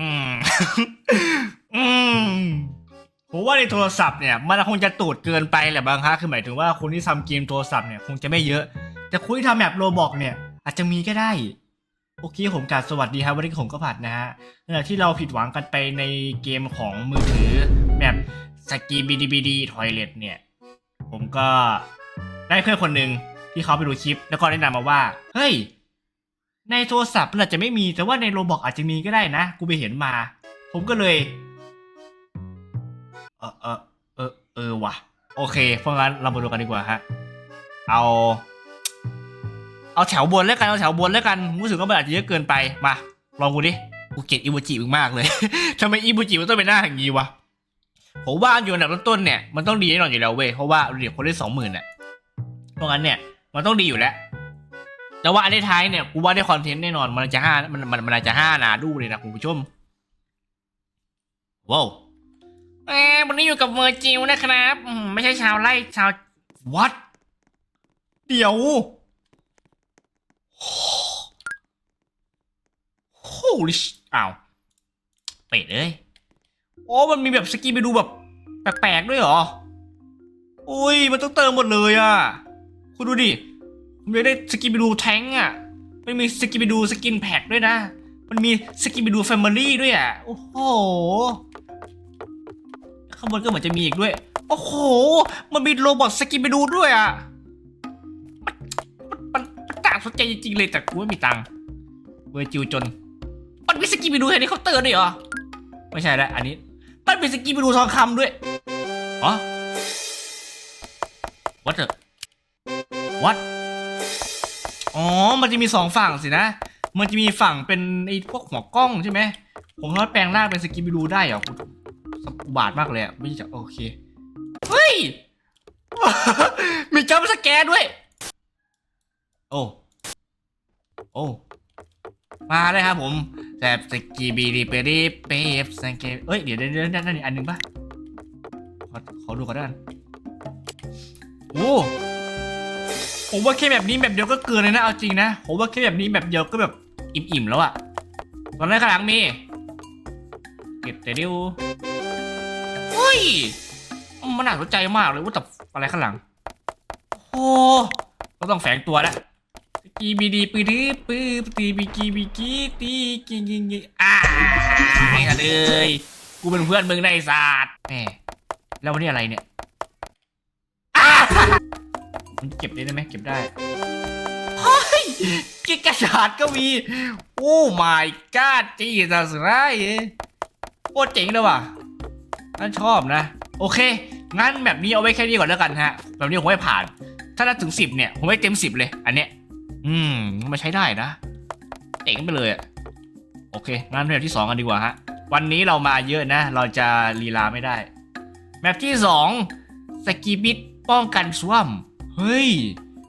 อืม อืม ผมว่าในโทรศัพท์เนี่ย มันคงจะตูดเกินไปแหละบางครั้งคือหมายถึงว่าคนที่ทำเกมโทรศัพท์เนี่ยคงจะไม่เยอะ แต่คนที่ทำแมปโรบอกเนี่ย อาจจะมีก็ได้ โอเคผมกราบสวัสดีครับวันนี้ผมก็ผัดนะฮะหลังจากที่เราผิดหวังกันไปในเกมของมือถือแบบสกีบีดีบีดีทอยเลตเนี่ย ผมก็ได้เพื่อนคนหนึ่งที่เขาไปดูคลิป แล้วก็แนะนำมาว่า เฮ้ย ในโทรศัพท์มันอาจจะไม่มีแต่ว่าในโรบอกอาจจะมีก็ได้นะ กูไปเห็นมา ผมก็เลย เออเออเออเออว่ะ โอเค เพราะงั้นเรามาดูกันดีกว่าฮะ เอา เอาแถวบนแล้วกัน เอาแถวบนแล้วกัน รู้สึกว่ามันอาจจะเยอะเกินไป มา ลองกูดิ กูเกลียดอิโมจิมึงมากเลย ทำไมอิโมจิมันต้องเป็นหน้าอย่างนี้วะ ผมว่าอยู่อันดับต้นๆเนี่ย มันต้องดีแน่นอนอยู่แล้วเว้ย เพราะว่าเดี๋ยวคนได้สองหมื่นเนี่ยเพราะงั้นเนี่ย มันต้องดีอยู่แล้ว แต่ว่าอันท้ายเนี่ยกูว่าได้คอนเทนต์แน่นอนมันจะห้ามันมันมันอาจจะห้านาดูเลยนะคุณผู้ชมว้าวเอ้วันนี้อยู่กับเวอร์จิลนะครับ ไม่ใช่ชาวไร่ชาววัดเดี๋ยวโหลิชอ้าวเป็ดเอ้ยโอ้มันมีแบบสกินไปดูแบบแปลกๆด้วยเหรอ อุ้ยมันต้องเติมหมดเลยอะ คุณดูดิ ผมอยากได้สกินไปดูแท้งอะ มันมีสกินไปดูสกินแพ็กด้วยนะ มันมีสกินไปดูแฟมิลี่ด้วยอะ โอ้โห ข้างบนก็เหมือนจะมีอีกด้วย โอ้โห มันมีโรบอทสกินไปดูด้วยอะมันมันต่างสนใจจริงๆเลยแต่กูไม่มีตังค์เวอร์จิวจน มันมีสกินไปดูเฮลิคอปเตอร์ด้วยเหรอ ไม่ใช่ล้วอันนี้ มันมีสกินไปดูทองคำด้วยอ๋อ what the what อ๋อ มันจะมีสองฝั่งสินะ มันจะมีฝั่งเป็นไอ้พวกหัวกล้องใช่ไหม ผมสามารถแปลงร่างเป็นสกินไปดูได้เหรอกูสกูบาดมากเลยอะไม่ใช่จะโอเค เฮ้ย มีจัมสแกนด้วย โอ้ โอ้ มาเลยครับผมแซบสกีบีดีเปรีเปฟสังเกตเอ้ย เดี๋ยวเดี๋ยวนั่นนั่นอันหนึ่งปะขอขอดูก่อนด้านโอ้ ผมว่าแค่แบบนี้แบบเดียวก็เกินเลยนะเอาจริงนะผมว่าแค่แบบนี้แบบเดียวก็แบบอิ่มๆแล้วอะตอนนั้นข้างหลังมีเก็บแต่เดียวเฮ้ยมันน่าสนใจมากเลยว่าแต่อะไรข้างหลังโอ้ก็ต้องแฝงตัวแล้วกีบีดีปืดื้อปื้อตีบีกีบีกีตีกิงกิงกิงอ่ากันเลยกูเป็นเพื่อนมึงในศาสตร์แหมแล้ววันนี้อะไรเนี่ย มันเก็บได้ไหมเก็บได้เฮ้ยกิกระดาษก็มี โอ้ my god จีสัสไรโคตรเจ๋งเลยว่ะนั่นชอบนะ โอเค งั้นแบบนี้เอาไว้แค่นี้ก่อนแล้วกันฮะ แบบนี้ผมไม่ผ่าน ถ้าได้ถึงสิบเนี่ย ผมให้เต็มสิบเลย อันเนี้ย อืมมาใช้ได้นะ เจ๋งไปเลยอะโอเค งั้นแบบที่สองกันดีกว่าฮะ วันนี้เรามาเยอะนะ เราจะลีลาไม่ได้แบบที่สองสกีบิดป้องกันสว่ำ เฮ้ย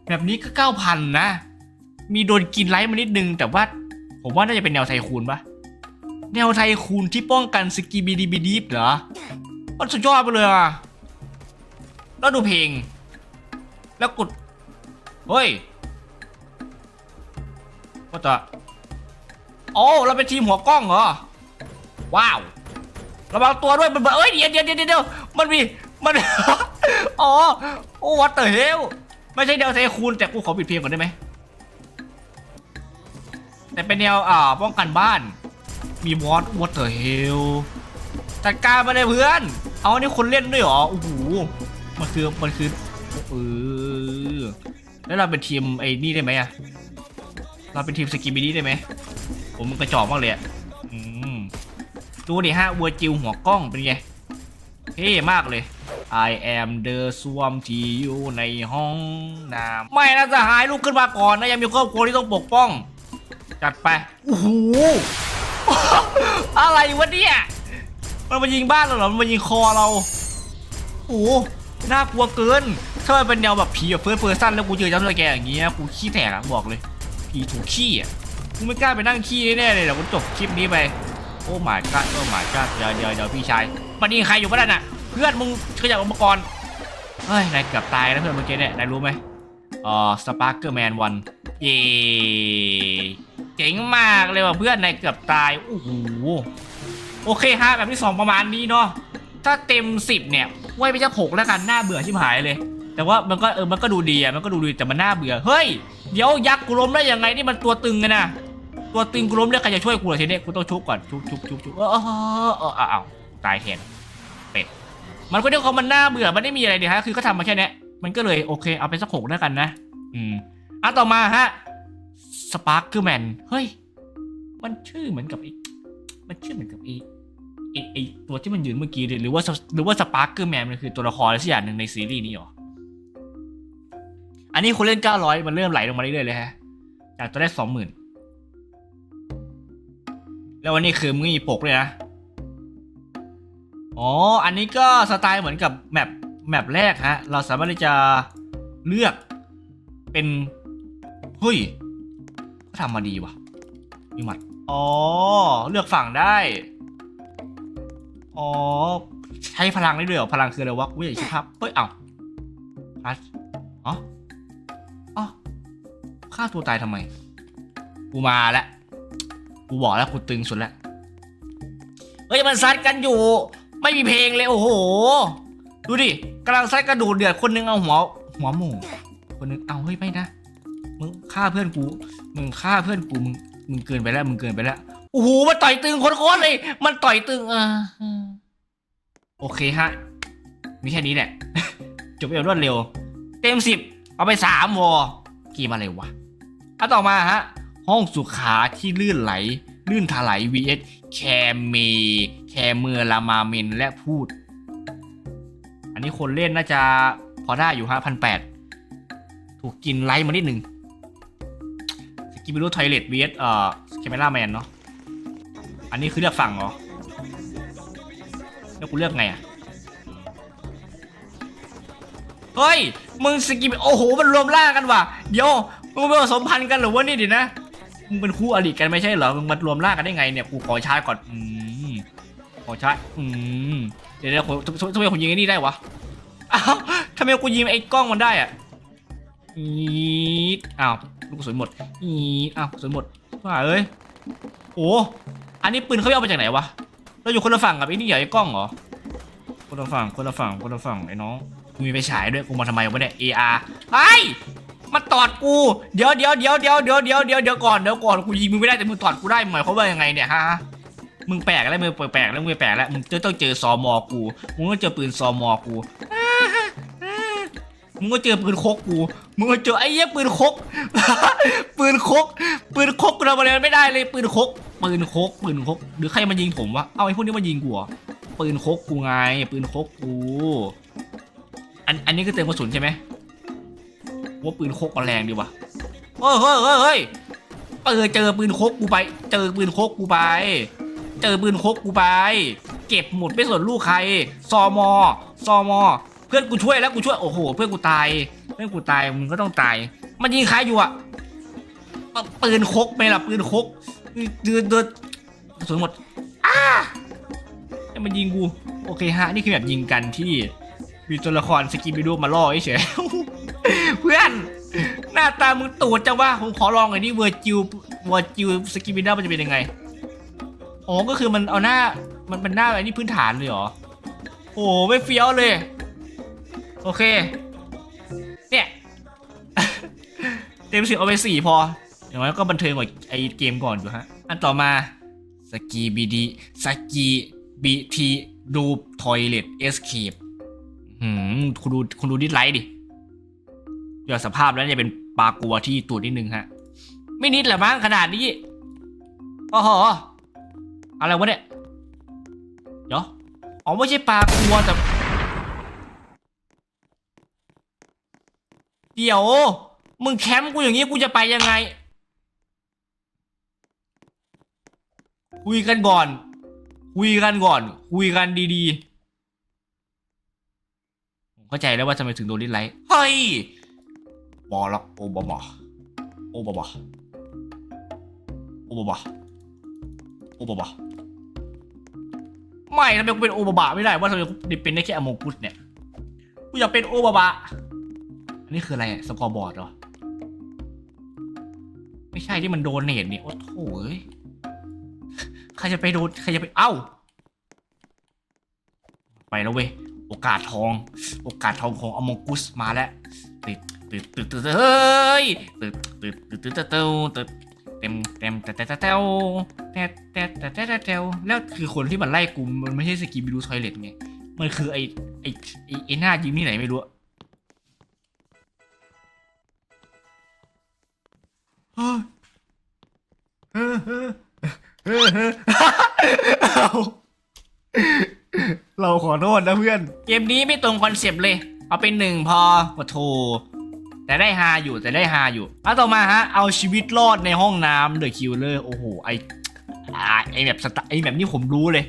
แบบนี้ก็เก้าพันนะ มีโดนกินไลท์มานิดนึง แต่ว่าผมว่าน่าจะเป็นแนวไทคูนปะแนวไทคูนที่ป้องกันสกีบีดีบีดีฟเหรอมันสุดยอดไปเลยอะ แล้วดูเพลง แล้วกด เฮ้ยว่าจะโอ้เราเป็นทีมหัวกล้องเหรอ ว้าวระวังตัวด้วยมันเอ้ยเดี๋ยวเดี๋ยวเดี๋ยวมันมี มัน อ๋อ โอ้วัดเตอร์เฮล ไม่ใช่แนวเทคูณแต่กูขอปิดเพลงก่อนได้ไหมแต่เป็นแนวอ่าป้องกันบ้าน มีวอตวัตเตอร์เฮลจัดการมาเลยเพื่อน เอาอันนี้คนเล่นด้วยเหรอโอ้โหมันคือมันคือเออแล้วเราเป็นทีมไอ้นี่ได้ไหมอะเราเป็นทีมสกิบิดี้ได้ไหมผมมันกระจอกมากเลยอะอืมดูดิฮะวัวจิวหัวกล้องเป็นไงเท่มากเลย I am the swarm ที่อยู่ในห้องน้ำไม่นะสหายลุกขึ้นมาก่อนนะยังมีครอบครัวที่ต้องปกป้อง จัดไปโอ้โหอะไรวะเนี่ยมันมายิงบ้านเราเหรอมันมายิงคอเราโอ้น่ากลัวเกินถ้ามันเป็นแนวแบบผีแบบเฟิร์สเพอร์ซันแล้วกูเจอจัมป์สแกอย่างเงี้ยกูขี้แตกอะบอกเลยผีถูกขี้อะกูไม่กล้าไปนั่งขี้แน่เลยเดี๋ยวกูจบคลิปนี้ไปโอ้ my god โอ้ my god เดี๋ยวเดี๋ยวเดี๋ยวพี่ชายมันยิงใครอยู่บ้านน่ะ เพื่อนมึงขยับออกมาก่อนเฮ้ยนายเกือบตายนะเพื่อนเมื่อกี้เนี่ยนายรู้ไหมอ๋อสปาร์เกอร์แมนวันเย่เจเจ๋งมากเลยว่ะเพื่อนนายเกือบตายโอ้โหโอเคฮะแบบที่สองประมาณนี้เนาะถ้าเต็มสิบเนี่ยไว้ไปจะหกแล้วกันน่าเบื่อชิบหายเลย แต่ว่ามันก็เออมันก็ดูดีอะมันก็ดูดีแต่มันน่าเบื่อเฮ้ยเดี๋ยวยักษ์กูล้มได้ยังไงนี่มันตัวตึงไงนะตัวตึงกูล้มได้ใครจะช่วยกูเหรอทีนี้กูต้องชุบก่อนชุบชุบชุบชุบเออเออเออเอออ้าตายแทน มันก็ด้วยความมันน่าเบื่อมันไม่มีอะไรเดียฮะคือก็ทำมาแค่เนี้ยมันก็เลยโอเคเอาไปสักหกแล้วกันนะ อืมอะต่อมาฮะสปาร์คคือแมนเฮ้ย มันชื่อเหมือนกับไอ้มันชื่อเหมือนกับไอ้ไอ้ไอ้ตัวที่มันยืนเมื่อกี้หรือว่าหรือว่าสปาร์คคือแมนมันคือตัวละครอะไรสักอย่างหนึ่งในซีรีส์นี้หรออันนี้คนเล่น 900 มันเริ่มไหลลงมาเรื่อยๆเลยฮะ จากตัวแรก20,000 แล้ววันนี้คือมึงมีปกเลยนะ อ๋อ อันนี้ก็สไตล์เหมือนกับแมปแมปแรกฮะ เราสามารถที่จะเลือกเป็นเฮ้ยทำมาดีว่ะมีหมัด อ๋อ เลือกฝั่งได้ อ๋อ ใช้พลังได้ด้วยเหรอ พลังคืออะไรวะกูอยากคิดภาพเฮ้ย เอ้าพัสอ๋ออ๋อฆ่าตัวตายทำไม กูมาแล้ว กูบอกแล้วกูตึงสุดแล้ว เฮ้ย มันซัดกันอยู่ ไม่มีเพลงเลยโอ้โห ดูดิกำลังซัดกระดูดเดือดคนนึงเอาหัวหัวหมูคนนึงเอาเฮ้ยไม่นะมึงฆ่าเพื่อนกูมึงฆ่าเพื่อนกูมึงมึงเกินไปแล้วมึงเกินไปแล้วโอ้โหมันต่อยตึงโคตรเลย มันต่อยตึงออเออโอเคฮะมีแค่นี้แหละจบไปอย่างรวดเร็ว เต็มสิบเอาไปสามวอกี่มาเลยวะอะต่อมาฮะ ห้องสุขาที่ลื่นไหล ลื่นถลาย vs แคเม แคเมือลามาเมนและพูด อันนี้คนเล่นน่าจะพอได้อยู่ฮะพันแปดถูกกินไลท์มานิดหนึ่งสกิบิโลไทเลต vs เอ่อแคเมล่าแมนเนาะอันนี้คือเลือกฝั่งเหรอ แล้วกูเลือกไงอะเฮ้ย มึงสกิบโอ้โห มันรวมร่างกันว่ะ เดี๋ยว มึงเป็นผสมพันธุ์กันหรือวะนี่ดินะ มึงเป็นคู่อริกันไม่ใช่เหรอ มึงมารวมร่างกันได้ไงเนี่ย กูขอชาร์จก่อน อืม ขอชาร์จอืม เดี๋ยวเดี๋ยวผมทำไมผมยิงไอ้นี่ได้วะ อ้าวทำไมกูยิงไอ้กล้องมันได้อะ อีดอ้าวลูกกระสุนหมด อีดอ้าวกระสุนหมดว่าเอ้ย โอ้อันนี้ปืนเขาไปเอามาจากไหนวะ เราอยู่คนละฝั่งกับไอ้นี่เหรอไอ้กล้องเหรอ คนละฝั่ง คนละฝั่ง คนละฝั่งไอ้น้อง กูมีไปฉายด้วย กูมาทำไมวะเนี่ย AR ไอ้ย มาตอดกู เดี๋ยวเดี๋ยวเดี๋ยวเดี๋ยวเดี๋ยวเดี๋ยวเดี๋ยวเดี๋ยวก่อนเดี๋ยวก่อนกูยิงมึงไม่ได้แต่มึงตอดกูได้หมายความว่ายังไงเนี่ยฮะมึงแปลกแล้วมึงแปลกแล้วมึงแปลกแล้วมึงจะต้องเจอซอมอกูมึงก็เจอปืนซอมอกูมึงก็เจอปืนคกกูมึงก็เจอไอ้เหี้ยปืนคก ปืนคก ปืนคกกูทำอะไรไม่ได้เลยปืนคก ปืนคก ปืนคก หรือใครมายิงผมวะ เอาไอ้พวกนี้มายิงกูเหรอปืนคกกูไง ปืนคกกู อัน อันนี้คือเติมกระสุนใช่ไหม ว่าปืนคกมันแรงดีวะเฮ้ยเฮ้ยเฮ้ยเฮ้ยเออเจอปืนคกกูไป เจอปืนคกกูไป เจอปืนคกกูไป เก็บหมดไม่สนลูกใคร ซอมอ ซอมอ เพื่อนกูช่วยแล้วกูช่วย โอ้โห เพื่อนกูตาย เพื่อนกูตายมึงก็ต้องตาย มันยิงใครอยู่อะปปืนคกไหมล่ะปืนคกเดือดเดือดสนหมดอ้าให้มันยิงกู โอเคฮะ นี่คือแบบยิงกันที่มีตัวละครสกิบิโดมาล่อเฉย เพื่อน หน้าตามึงตูดจังวะผมขอลองหน่อยดิเวอร์จิวเวอร์จิวสกิบิโดมันจะเป็นยังไงอ๋อก็คือมันเอาหน้ามันเป็นหน้าอะไรนี่พื้นฐานเลยเหรอโอ้ไม่เฟี้ยวเลย โอเค เนี่ย เต็มสิบเอาไปสี่พออย่างน้อยก็บันเทิงกว่าไอเกมก่อนอยู่ฮะ อันต่อมาสกีบีดีสกีบีทีดูทอยเลตเอสเคปหืมคุณดูคุณดูดิสไลท์ดิ อย่าสภาพแล้วเนี่ยเป็นปลากัวที่ตูดนิดนึงฮะ ไม่นิดหละมั้งขนาดนี้โอ้โหอะไรวะเนี่ยเดี๋ยวอ๋อไม่ใช่ปลากัวแต่เดี๋ยว มึงแคมป์กูอย่างนี้กูจะไปยังไงคุยกันก่อน คุยกันก่อน คุยกันดีๆ ผมเข้าใจแล้วว่าทำไมถึงโดนดิสไลค์เฮ้ย บอละโอบามาโอบามาโอบามาโอบามาไม่ทำไมกูเป็นโอบาบะไม่ได้ว่าทำไมกูเป็นได้แค่อโมกุสเนี่ยกูอยากเป็นโอบาบะอันนี้คืออะไรสกอร์บอร์ดเหรอไม่ใช่ที่มันโดนเนตนี่โอ้โถเอ้ยใครจะไปโดนใครจะไปเอ้า ไปแล้วเว้ยโอกาสทอง โอกาสทองของอมงกุสมาแล้วติด ติดติดติดเฮ้ยติดติดติดติดติดติดเต็มเต็มแต่แต่แต่แต่แต่แต่แต่แต่แต่แต่แล้วคือคนที่มันไล่กูมันไม่ใช่สกีบิลูทอยเลตไงมันคือไอไอไอ้ไอหน้ายิ้มที่ไหนไม่รู้เฮ้ยเฮ้ยเฮ้ยเฮ้ยเฮ้ยเราขอโทษนะเพื่อน เกมนี้ไม่ตรงคอนเซปต์เลย เอาเป็นหนึ่งพอปะโท แต่ได้ฮาอยู่แต่ได้ฮาอยู่มาต่อมาฮะเอาชีวิตรอดในห้องน้ำเดอะคิวเลอร์โอ้โหไอไอแบบสไตไอแบบนี้ผมรู้เลย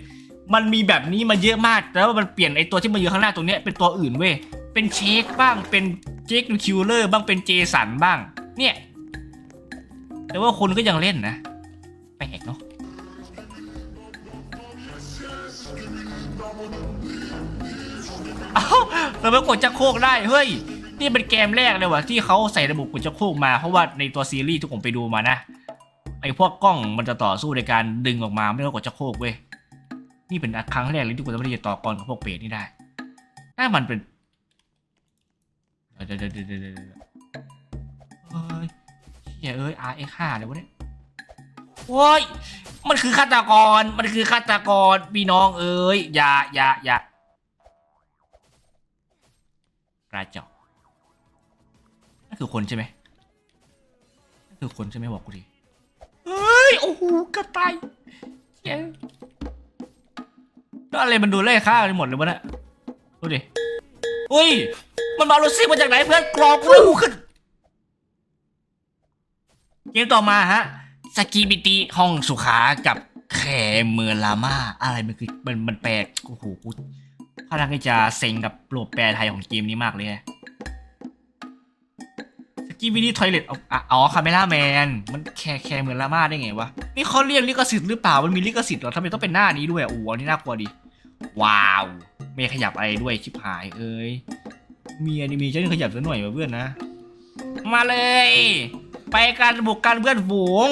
มันมีแบบนี้มาเยอะมากแล้วมันเปลี่ยนไอตัวที่มาอยู่ข้างหน้าตรงเนี้ยเป็นตัวอื่นเว้ยเป็นเชคบ้างเป็นเจคคิวเลอร์บ้างเป็นเจสันบ้าง เนี่ย แต่ว่าคนก็ยังเล่นนะแปลกเนาะเอ้าเราไปกดจักรโคกได้เฮ้ย นี่เป็นเกมแรกเลยว่ะที่เขาใส่ระบบกดจักรโคกมา เพราะว่าในตัวซีรีส์ที่ผมไปดูมานะไอ้พวกกล้องมันจะต่อสู้ในการดึงออกมาไม่ต้องกดจักโครกเว้ยนี่เป็นครั้งแรกเลยที่กูจะไม่ได้ต่อกรกับพวกเปรตนี่ได้น่ามันเป็นเดี๋ยวเดี๋ยวเดี๋ยวเดี๋ยวเฮ้ยเฮียเอ้ย RX5 เลยวะเนี่ยโอ้ยมันคือฆาตกรมันคือฆาตกรพี่น้องเอ้ยอย่าอย่าอย่ากระจอก คือคนใช่ไหมนั่นคือคนใช่ไหมบอกกูดิเฮ้ยโอ้โหกระต่ายเย้แล้วอะไรมันดูเล่ค่าไปหมดเลยวะเนี่ยดูดิอุ้ย มันมาโรซี่มาจากไหนเพื่อนกรอกกูเลยกูขึ้นเกมต่อมาฮะสกีบิตีห้องสุขากับแคเมอร์ลาม่าอะไรมันคือมันมันแปลกโอ้โหกูค่อนข้างที่จะเซ็งกับโปรแปลไทยของเกมนี้มากเลยฮะส กีบิตีทอยเลตอ๋อคาเมล่าแมน มันแคร์แคร์เหมือร์ลาม่าได้ไงวะ นี่เขาเรียกลิขสิทธิ์หรือเปล่า มันมีลิขสิทธิ์เหรอทำไมต้องเป็นหน้านี้ด้วยอะโอ้โหอันนี่น่ากลัวดิ ว้าวไม่ขยับอะไรด้วยชิบหายเอ้ย มีอนิเมชันขยับซะหน่อยวะเพื่อนนะ มาเลย ไปกันบุกกันเพื่อนฝูง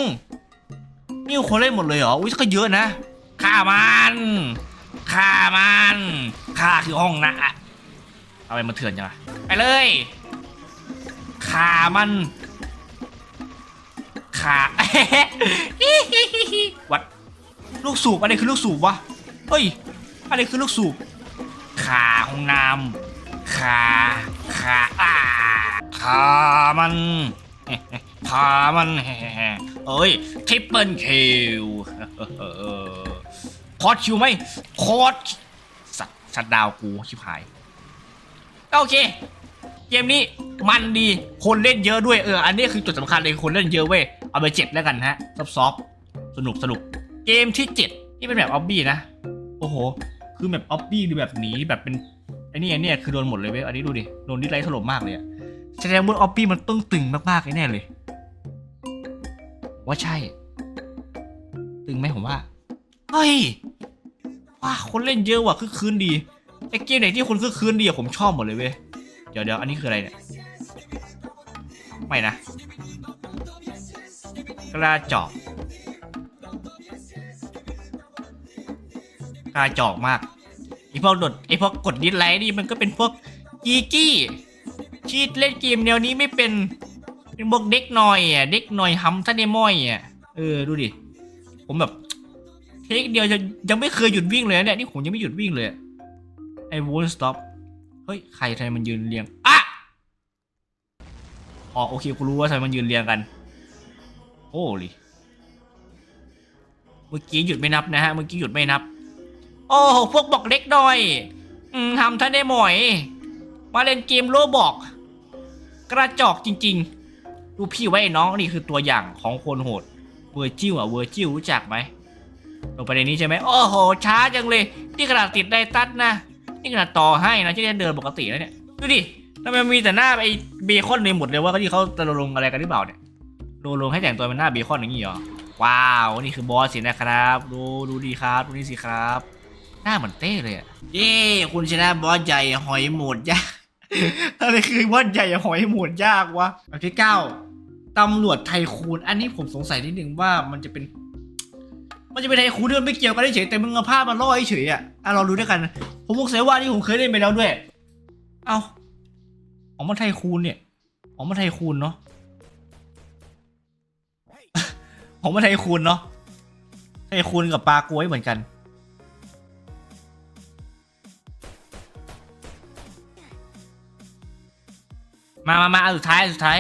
นี่คนเล่นหมดเลยเหรอ อุ้ยก็เยอะนะฆ่ามันฆ่ามันฆ่าคือห้องนะอะเอาไปมาเถื่อนจังไปเลย ฆ่ามันฆ่าวัดลูกสูบอะไรคือลูกสูบวะเฮ้ยอะไรคือลูกสูบขาห้องน้ำขาขาอ่าขามันพามันเอ้ยทริปเปิลคิวคอร์ดคิวไหมคอร์ดสัตว์ชัดดาวกูชิบหาย โอเค เกมนี้มันดีคนเล่นเยอะด้วยเอออันนี้คือจุดสำคัญเลยคนเล่นเยอะเว้ยเอาไปเจ็ดแล้วกันฮะซอฟๆสนุกสนุกเกมที่เจ็ดนี่เป็นแบบออบบี้นะโอ้โห คือแบบออบบี้หรือแบบหนีแบบเป็นไอ้นี่ไอ้นี่คือโดนหมดเลยเว้ยอันนี้ดูดิโดนดิสไลท์ถล่มมากเลยอะแสดงว่าออบบี้มันต้องตึงมากๆแน่เลย ว่าใช่ ตึงไหมผมว่าเฮ้ยว้าคนเล่นเยอะว่ะคือคืนดีไอเกมไหนที่คนคือคืนดีอะผมชอบหมดเลยเว้ย เดี๋ยวเดี๋ยวอันนี้คืออะไรเนี่ย ไม่นะ กระจอกกระจอกมากไอพวกดดไอพวกกดดิสไลค์นี่มันก็เป็นพวกกีกี้ชีดเล่นเกมแนวนี้ไม่เป็นเป็นพวกเด็กหน่อยอะเด็กหน่อยฮัมทันเดมอยอะเออดูดิผมแบบเทคเดียวจะยังไม่เคยหยุดวิ่งเลยนะเนี่ยนี่ผมยังไม่หยุดวิ่งเลยไอ้ won't stop ฮ้ยใครทำไมมันยืนเรียงอะอ๋อโอเคกูรู้ว่าทำไมมันยืนเรียงกัน โอ้ลิเมื่อกี้หยุดไม่นับนะฮะเมื่อกี้หยุดไม่นับ โอ้โหพวกบอกเล็กหน่อยอืมทำท่านได้หมอย มาเล่นเกมโลบอกกระจอกจริง ๆ ดูพี่ไว้ไอ้น้องนี่คือตัวอย่างของคนโหดเวอร์จิวอะเวอร์จิวรู้จักไหมลงประเด็นนี้ใช่ไหมโอ้โหช้าจังเลย นี่ขนาดติดไดตัดนะ นี่ขนาดต่อให้นะที่เดินปกติแล้วเนี่ย ดูดิทำไมมีแต่หน้าไอ้เบคอนในหมดเลยว่าที่เขาจะลงอะไรกันหรือเปล่าเนี่ยโลงลงให้แต่งตัวเป็นหน้าเบคอนอย่างนี้เหรอ ว้าว นี่คือบอสสินะครับ ดูดูดีครับดูนี่สิครับ หน้าเหมือนเต้เลยอะเย้คุณชนะบอสใหญ่หอยหมดยากอะไรคือบอสใหญ่หอยหมดยากวะแบบที่เก้าตำรวจไทคูนอันนี้ผมสงสัยนิดนึงว่ามันจะเป็น มันจะเป็นไทคูนที่มันไม่เกี่ยวกันเฉยแต่มึงเอาภาพมาล่อเฉยอะอะเราดูด้วยกัน ผมสงสัยว่านี่ผมเคยเล่นไปแล้วด้วย เอาออกมาไทคูนเนี่ยออกมาไทคูนเนาะออกมาไทคูนเนาะไทคูนกับปลากล้วยเหมือนกันมามามาอันสุดท้ายอันสุดท้าย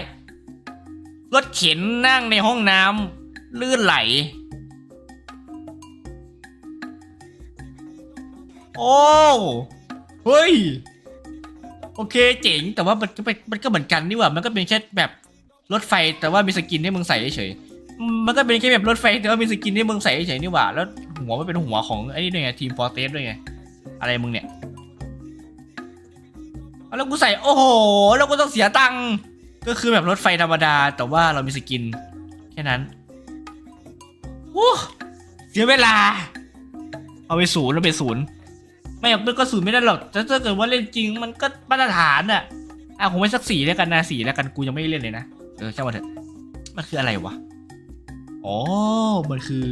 รถเข็นนั่งในห้องน้ำลื่นไหล โอ้เฮ้ย โอเคเจ๋ง แต่ว่ามันก็เป็นมันก็เหมือนกันนี่หว่า มันก็เป็นแค่แบบรถไฟแต่ว่ามีสกินให้มึงใส่เฉยๆอืมมันก็เป็นแค่แบบรถไฟแต่ว่ามีสกินให้มึงใส่เฉยๆนี่หว่า แล้วหัวมันเป็นหัวของไอ้นี่ด้วยไงทีมฟอร์เตสด้วยไง อะไรมึงเนี่ยเอาแล้วกูใส่โอ้โห แล้วกูต้องเสียตังค์ ก็คือแบบรถไฟธรรมดา แต่ว่าเรามีสกิน แค่นั้นโอ้เสียเวลา เอาไปศูนย์แล้วไปศูนย์ ไม่หรอกมันก็ศูนไม่ได้หรอกถ้าเกิดว่าเล่นจริงมันก็มาตรฐานอะอะผมไม่สักสี่แล้วกันนะสี่แล้วกันกูยังไม่ได้เล่นเลยนะเออช่างมันเถอะมันคืออะไรวะอ๋อมันคือ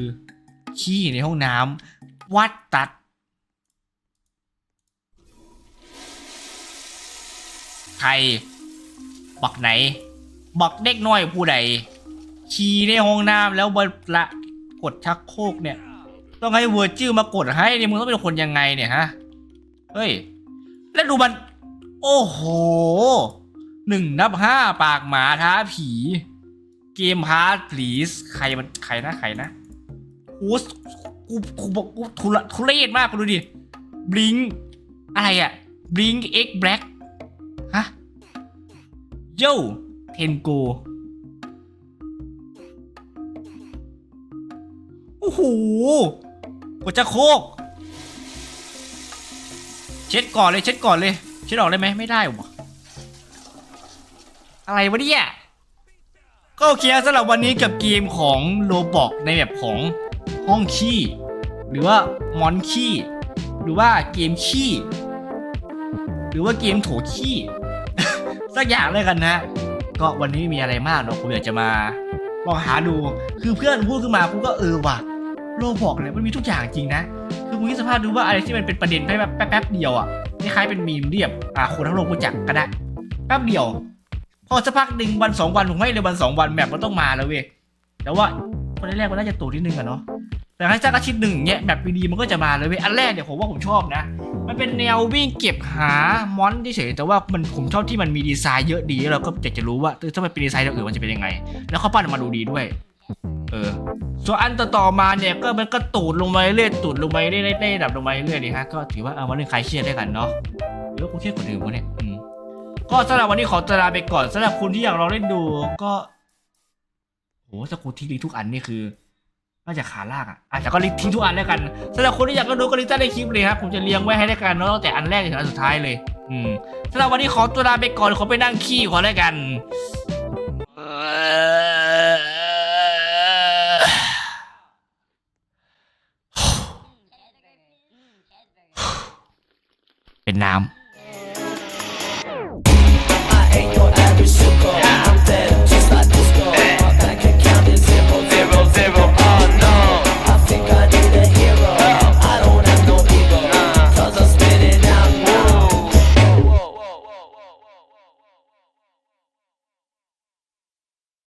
ขี้ในห้องน้ำวัดตัดใครบักไหนบักเด็กน้อยผู้ใดขี่ในห้องน้ำแล้วบนละกดชักโครกเนี่ย ต้องให้เวอร์จิลมากดให้เนี่ยมึงต้องเป็นคนยังไงเนี่ยฮะ เฮ้ย แล้วดูมัน โอ้โหหนึ่งนับห้าปากหมาท้าผี เกมฮาร์ดพลีสใครมันใครนะใครนะโอ้กูกูบอกกูทุระทุเรศมากกูดูดิบลิงอะไรอะบลิงเอ็กแบล็กฮะโย่เทนโกโอ้โห กดจะโคก เช็ดก่อนเลยเช็ดก่อนเลย เช็ดออกได้ไหมไม่ได้วะอะไรวะเนี่ยก็โอเคสำหรับวันนี้กับเกมของโลบอกในแบบของห้องขี้ หรือว่ามอนขี้ หรือว่าเกมขี้ หรือว่าเกมโถขี้ สักอย่างเลยกันนะ ก็วันนี้ไม่มีอะไรมากเนาะผมอยากจะมาลองหาดูคือเพื่อนพูดขึ้นมากูก็เออว่ะ โลบอกเนี่ยมันมีทุกอย่างจริงนะคือมึงคิดสภาพดูว่าอะไรที่มันเป็นประเด็นแป๊บแป๊บแป๊บเดียวอะคล้ายๆเป็นมีมเรียบอ่าคนทั้งโลกรู้จักก็ได้แป๊บเดียว พอสักพักหนึ่งวันสองวันผมให้เลยวันสองวันแบบมันต้องมาแล้วเว้ยแต่ว่าคนแรกๆมันน่าจะตูดนิดนึงอะเนาะแต่ถ้าสักอาทิตย์หนึ่งเนี้ยแบบดีๆมันก็จะมาเลยเว้ยอันแรกเนี่ยผมว่าผมชอบนะ มันเป็นแนววิ่งเก็บหามอนเฉยแต่ว่ามันผมชอบที่มันมีดีไซน์เยอะดีแล้วเราก็อยากจะรู้ว่าถ้ามันเป็นดีไซน์อย่างอื่นมันจะเป็นยังไง แล้วเขาปั้นออกมาดูดีด้วย เออ ส่วนอันต่อๆมาเนี่ยก็มันก็ตูดลงมาเรื่อยตูดลงมาเรื่อยๆได้ดับลงมาเรื่อยดีฮะก็ถือว่าเอามาเรื่องคลายเครียดได้กันเนาะหรือว่ากูเครียดกว่าเดิมวะเนี่ยอืมก็สำหรับวันนี้ขอตลาไปก่อนสำหรับคุณที่อยากลองเล่นดูก็โหสกูทิ้งลิงทุกอันนี่คือน่าจะขาลากอะอาจจะก็ลิงทิ้งทุกอันแล้วกันสำหรับคนที่อยากก็ดูก็ลิงใต้ในคลิปเลยครับผมจะเรียงไว้ให้ได้กันเนาะตั้งแต่อันแรกถึงอันสุดท้ายเลย อืมสำหรับวันนี้ขอตัวลาไปก่อนขอไปนั่งขี้ขอแล้วกัน เป็นน้ำ